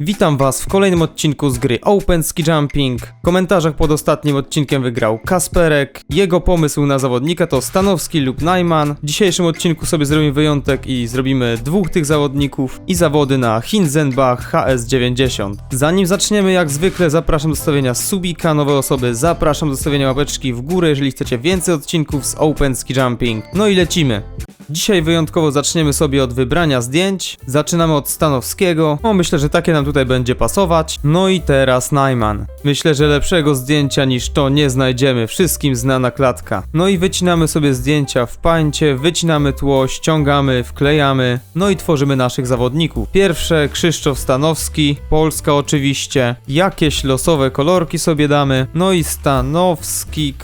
Witam Was w kolejnym odcinku z gry Open Ski Jumping. W komentarzach pod ostatnim odcinkiem wygrał Kasperek. Jego pomysł na zawodnika to Stanowski lub Najman. W dzisiejszym odcinku sobie zrobimy wyjątek i zrobimy dwóch tych zawodników i zawody na Hinzenbach HS90. Zanim zaczniemy, jak zwykle zapraszam do stawienia subika, nowe osoby zapraszam do stawienia łapeczki w górę, jeżeli chcecie więcej odcinków z Open Ski Jumping. No i lecimy. Dzisiaj wyjątkowo zaczniemy sobie od wybrania zdjęć. Zaczynamy od Stanowskiego. No myślę, że takie nam tutaj będzie pasować. No i teraz Najman. Myślę, że lepszego zdjęcia niż to nie znajdziemy. Wszystkim znana klatka. No i wycinamy sobie zdjęcia w pańcie, wycinamy tło, ściągamy, wklejamy. No i tworzymy naszych zawodników. Pierwsze Krzysztof Stanowski, Polska oczywiście. Jakieś losowe kolorki sobie damy. No i stanowski.png.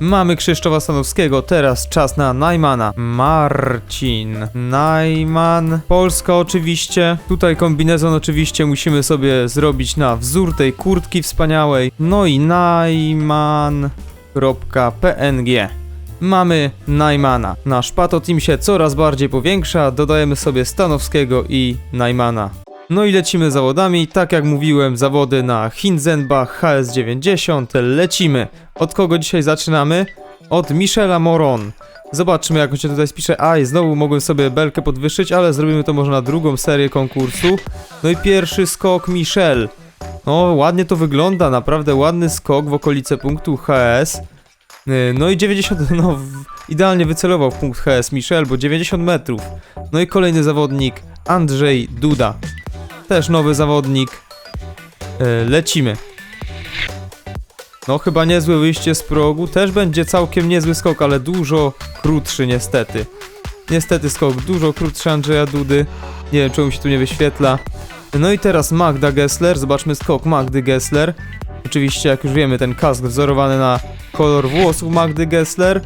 Mamy Krzysztofa Stanowskiego, teraz czas na Najmana. Marcin. Najman. Polska oczywiście. Tutaj kombinezon oczywiście musimy sobie zrobić na wzór tej kurtki wspaniałej. No i najman.png. Mamy Najmana. Nasz pato team się coraz bardziej powiększa, dodajemy sobie Stanowskiego i Najmana. No i lecimy zawodami, tak jak mówiłem, zawody na Hinzenbach HS90, lecimy. Od kogo dzisiaj zaczynamy? Od Michela Moron. Zobaczmy jak on się tutaj spisze. Aj, znowu mogłem sobie belkę podwyższyć, ale zrobimy to może na drugą serię konkursu. No i pierwszy skok Michel. No, ładnie to wygląda, naprawdę ładny skok w okolice punktu HS. Yy, No i 90, no idealnie wycelował w punkt HS Michel, bo 90 metrów. No i kolejny zawodnik, Andrzej Duda. Też nowy zawodnik. Yy, Lecimy. No chyba niezłe wyjście z progu, też będzie całkiem niezły skok, ale dużo krótszy niestety. Niestety skok dużo krótszy Andrzeja Dudy. Nie wiem czemu się tu nie wyświetla. No i teraz Magda Gessler, zobaczmy skok Magdy Gessler. Oczywiście jak już wiemy ten kask wzorowany na kolor włosów Magdy Gessler.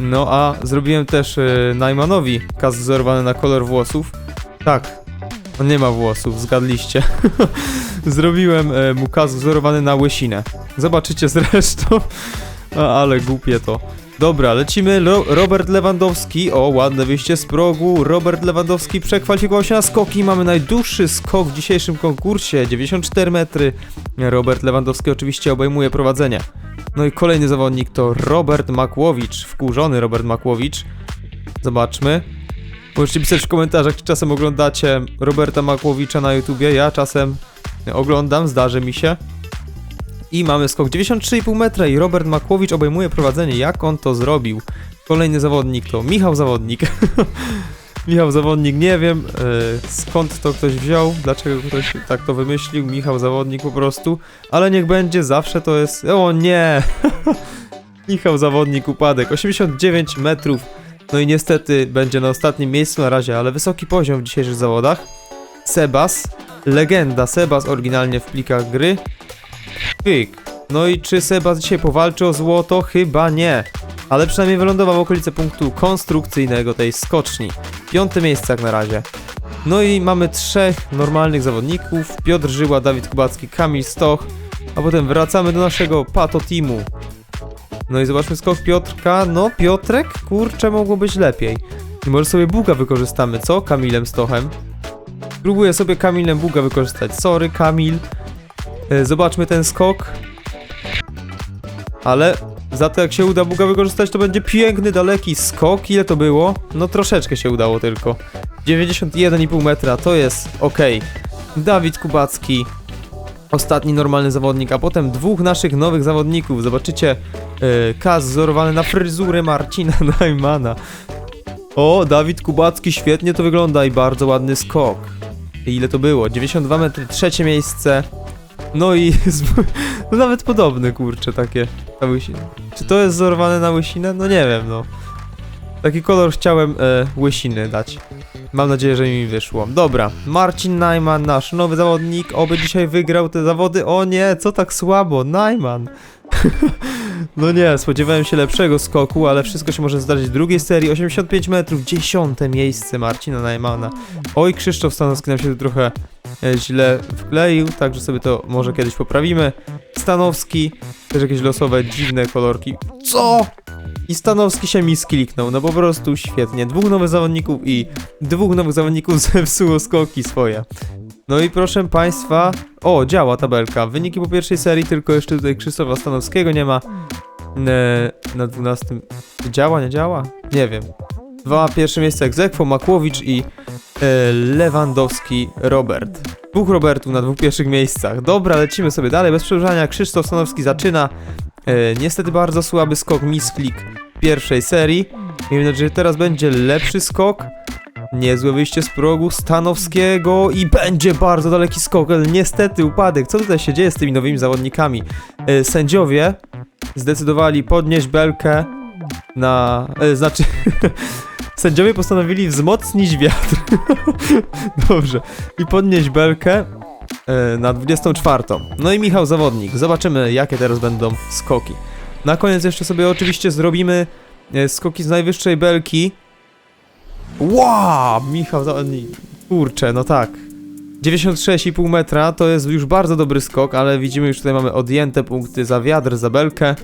No a zrobiłem też yy, Najmanowi kask wzorowany na kolor włosów. Tak, on nie ma włosów, zgadliście. Zrobiłem e, mu kask wzorowany na łysinę. Zobaczycie zresztą. A, ale głupie to. Dobra, lecimy. Ro Robert Lewandowski. O, ładne wyjście z progu. Robert Lewandowski przekwalifikował się na skoki. Mamy najdłuższy skok w dzisiejszym konkursie. 94 metry. Robert Lewandowski oczywiście obejmuje prowadzenie. No i kolejny zawodnik to Robert Makłowicz. Wkurzony Robert Makłowicz. Zobaczmy. Możecie pisać w komentarzach, czy czasem oglądacie Roberta Makłowicza na YouTubie. Ja czasem oglądam, zdarzy mi się. I mamy skok 93,5 metra i Robert Makłowicz obejmuje prowadzenie. Jak on to zrobił? Kolejny zawodnik to Michał Zawodnik. Michał Zawodnik, nie wiem e, skąd to ktoś wziął, dlaczego ktoś tak to wymyślił. Michał Zawodnik po prostu, ale niech będzie, zawsze to jest. O nie! Michał Zawodnik, upadek 89 metrów. No i niestety będzie na ostatnim miejscu na razie, ale wysoki poziom w dzisiejszych zawodach. Sebas, legenda Sebas oryginalnie w plikach gry. Pyk. No i czy Sebas dzisiaj powalczy o złoto? Chyba nie. Ale przynajmniej wylądował w okolice punktu konstrukcyjnego tej skoczni. Piąte miejsce jak na razie. No i mamy trzech normalnych zawodników. Piotr Żyła, Dawid Kubacki, Kamil Stoch. A potem wracamy do naszego pato teamu. No i zobaczmy skok Piotrka. No, Piotrek, kurczę, mogło być lepiej. I może sobie Buga wykorzystamy, co? Kamilem Stochem. Próbuję sobie Kamilem Buga wykorzystać. Sorry, Kamil. E, Zobaczmy ten skok. Ale za to jak się uda Buga wykorzystać, to będzie piękny, daleki skok. Ile to było? No troszeczkę się udało tylko. 91,5 metra, to jest ok. Dawid Kubacki. Ostatni normalny zawodnik, a potem dwóch naszych nowych zawodników. Zobaczycie e, kas wzorowany na fryzurę Marcina Najmana. O, Dawid Kubacki, świetnie to wygląda i bardzo ładny skok. Ile to było? 92 metry, trzecie miejsce. No i no nawet podobne, kurcze, takie na łysinę. Czy to jest wzorowane na łysinę? No nie wiem, no. Taki kolor chciałem e, łysiny dać. Mam nadzieję, że mi wyszło. Dobra, Marcin Najman, nasz nowy zawodnik, oby dzisiaj wygrał te zawody. O nie, co tak słabo, Najman. no nie, spodziewałem się lepszego skoku, ale wszystko się może zdarzyć w drugiej serii. 85 metrów, dziesiąte miejsce Marcina Najmana. Oj, Krzysztof Stanowski nam się tu trochę e, źle wkleił, także sobie to może kiedyś poprawimy. Stanowski, też jakieś losowe, dziwne kolorki. Co? I Stanowski się mi skliknął, no po prostu świetnie. Dwóch nowych zawodników i dwóch nowych zawodników zepsuło skoki swoje. No i proszę Państwa, o, działa tabelka. Wyniki po pierwszej serii, tylko jeszcze tutaj Krzysztofa Stanowskiego nie ma. E, na 12. Działa, nie działa? Nie wiem. Dwa pierwsze miejsca Egzekwo, Makłowicz i e, Lewandowski Robert. Dwóch Robertów na dwóch pierwszych miejscach. Dobra, lecimy sobie dalej. Bez przedłużania Krzysztof Stanowski zaczyna. E, niestety bardzo słaby skok misklik pierwszej serii. Miejmy nadzieję, że teraz będzie lepszy skok. Niezłe wyjście z progu Stanowskiego i będzie bardzo daleki skok, ale niestety upadek. Co tutaj się dzieje z tymi nowymi zawodnikami? E, sędziowie zdecydowali podnieść belkę na... E, znaczy... Sędziowie postanowili wzmocnić wiatr. Dobrze. I podnieść belkę e, na 24. No i Michał Zawodnik. Zobaczymy, jakie teraz będą skoki. Na koniec jeszcze sobie oczywiście zrobimy skoki z najwyższej belki. Wow! Michał Zawodnik. Kurczę, no tak. 96,5 metra to jest już bardzo dobry skok, ale widzimy już tutaj mamy odjęte punkty za wiatr, za belkę.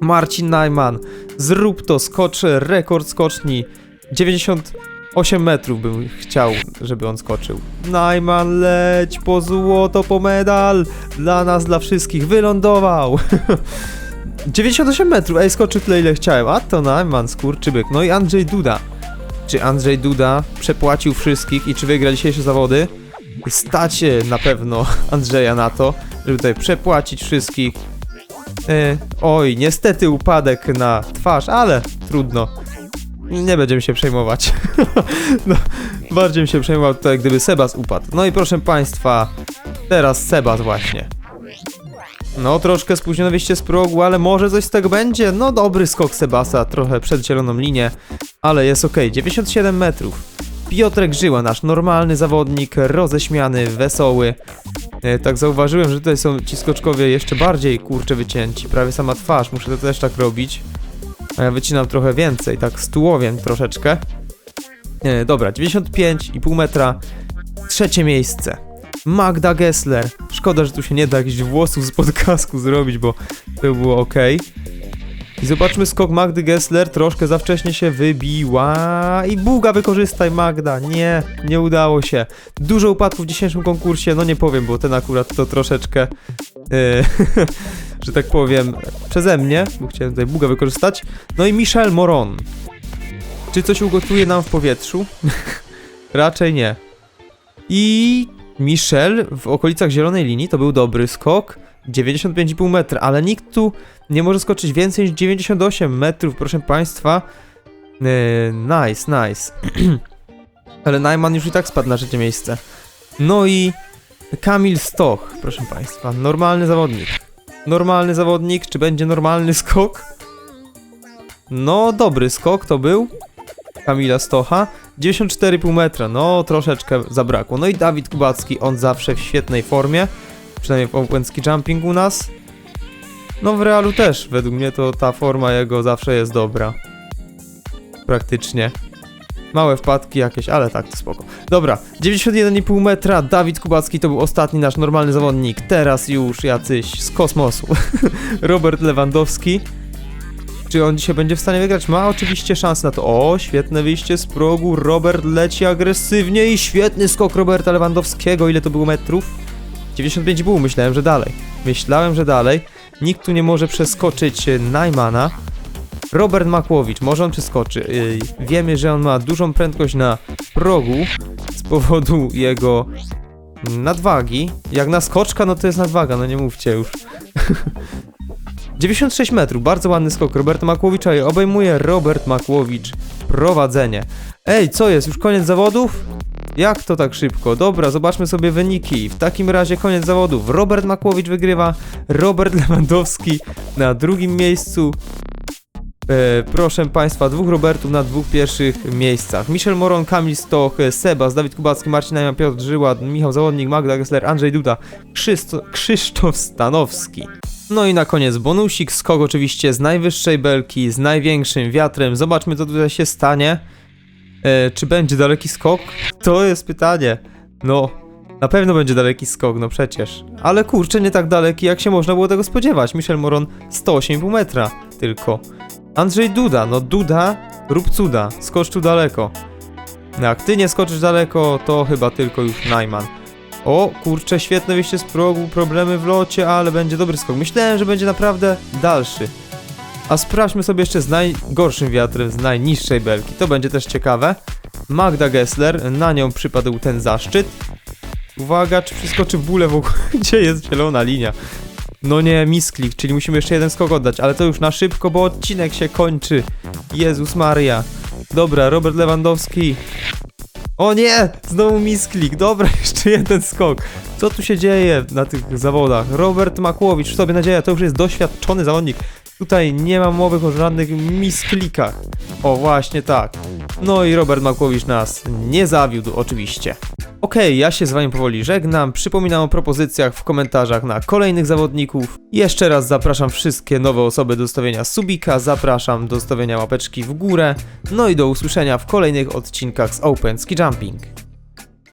Marcin Najman, zrób to, skocz rekord skoczni. 98 metrów bym chciał, żeby on skoczył. Najman, leć po złoto, po medal. Dla nas, dla wszystkich, wylądował. 98 metrów, ej, skoczył tyle ile chciałem. A to Najman, skurczybyk. No i Andrzej Duda. Czy Andrzej Duda przepłacił wszystkich i czy wygra dzisiejsze zawody? Stacie na pewno Andrzeja na to, żeby tutaj przepłacić wszystkich. E, oj, niestety upadek na twarz, ale trudno. Nie będziemy się przejmować. no, bardziej bym się przejmował tutaj, gdyby Sebas upadł. No i proszę państwa, teraz Sebas właśnie. No, troszkę spóźnione wyjście z progu, ale może coś z tego będzie. No, dobry skok Sebasa, trochę przed zieloną linię, ale jest ok. 97 metrów. Piotrek Żyła, nasz normalny zawodnik, roześmiany, wesoły. E, tak zauważyłem, że tutaj są ci skoczkowie jeszcze bardziej kurcze wycięci, prawie sama twarz, muszę to też tak robić. A ja wycinam trochę więcej, tak z tułowiem troszeczkę. E, dobra, 95,5 metra, trzecie miejsce. Magda Gessler. Szkoda, że tu się nie da jakichś włosów z podkasku zrobić, bo to by było ok. I zobaczmy skok Magdy Gessler, troszkę za wcześnie się wybiła i buga wykorzystaj Magda, nie, nie udało się. Dużo upadków w dzisiejszym konkursie, no nie powiem, bo ten akurat to troszeczkę, e, że tak powiem, przeze mnie, bo chciałem tutaj buga wykorzystać. No i Michel Moron. Czy coś ugotuje nam w powietrzu? Raczej nie. I Michel w okolicach zielonej linii to był dobry skok. 95,5 metra, ale nikt tu nie może skoczyć więcej niż 98 metrów, proszę państwa. Yy, nice, nice. ale Najman już i tak spadł na trzecie miejsce. No i Kamil Stoch, proszę państwa, normalny zawodnik. Normalny zawodnik, czy będzie normalny skok? No, dobry skok to był. Kamila Stocha. 94,5 metra, no troszeczkę zabrakło. No i Dawid Kubacki, on zawsze w świetnej formie. Przynajmniej w Ski Jumping u nas. No w realu też, według mnie to ta forma jego zawsze jest dobra. Praktycznie. Małe wpadki jakieś, ale tak, to spoko. Dobra, 91,5 metra, Dawid Kubacki to był ostatni nasz normalny zawodnik. Teraz już jacyś z kosmosu. Robert Lewandowski. Czy on dzisiaj będzie w stanie wygrać? Ma oczywiście szansę na to. O, świetne wyjście z progu. Robert leci agresywnie i świetny skok Roberta Lewandowskiego. Ile to było metrów? 95,5. Myślałem, że dalej. Myślałem, że dalej. Nikt tu nie może przeskoczyć e, Najmana. Robert Makłowicz, może on przeskoczy. Yy, wiemy, że on ma dużą prędkość na progu z powodu jego nadwagi. Jak na skoczka, no to jest nadwaga, no nie mówcie już. 96 metrów, bardzo ładny skok Roberta Makłowicza i obejmuje Robert Makłowicz prowadzenie. Ej, co jest? Już koniec zawodów? Jak to tak szybko? Dobra, zobaczmy sobie wyniki. W takim razie koniec zawodów. Robert Makłowicz wygrywa, Robert Lewandowski na drugim miejscu. E, proszę Państwa, dwóch Robertów na dwóch pierwszych miejscach. Michel Moron, Kamil Stoch, e, Sebas, Dawid Kubacki, Marcin Najman, Piotr Żyła, Michał Zawodnik, Magda Gessler, Andrzej Duda, Krzysto Krzysztof Stanowski. No i na koniec bonusik, skok oczywiście z najwyższej belki, z największym wiatrem. Zobaczmy co tutaj się stanie. E, czy będzie daleki skok? To jest pytanie. No, na pewno będzie daleki skok, no przecież. Ale kurczę, nie tak daleki, jak się można było tego spodziewać. Michel Moron 108,5 metra tylko. Andrzej Duda, no Duda, rób cuda, skocz tu daleko. Jak ty nie skoczysz daleko, to chyba tylko już Najman. O, kurczę, świetne wyjście z progu, problemy w locie, ale będzie dobry skok. Myślałem, że będzie naprawdę dalszy. A sprawdźmy sobie jeszcze z najgorszym wiatrem, z najniższej belki. To będzie też ciekawe. Magda Gessler, na nią przypadł ten zaszczyt. Uwaga, czy przeskoczy w bóle w ogóle? Gdzie jest zielona linia? No nie, misklik, czyli musimy jeszcze jeden skok oddać, ale to już na szybko, bo odcinek się kończy. Jezus Maria. Dobra, Robert Lewandowski. O nie! Znowu misklik. Dobra, jeszcze jeden skok. Co tu się dzieje na tych zawodach? Robert Makłowicz, w sobie nadzieja, to już jest doświadczony zawodnik. Tutaj nie ma mowy o żadnych misklikach. O, właśnie tak. No i Robert Makłowicz nas nie zawiódł, oczywiście. Okej, ja się z wami powoli żegnam. Przypominam o propozycjach w komentarzach na kolejnych zawodników. Jeszcze raz zapraszam wszystkie nowe osoby do stawienia subika, zapraszam do stawienia łapeczki w górę. No i do usłyszenia w kolejnych odcinkach z Open Ski Jumping.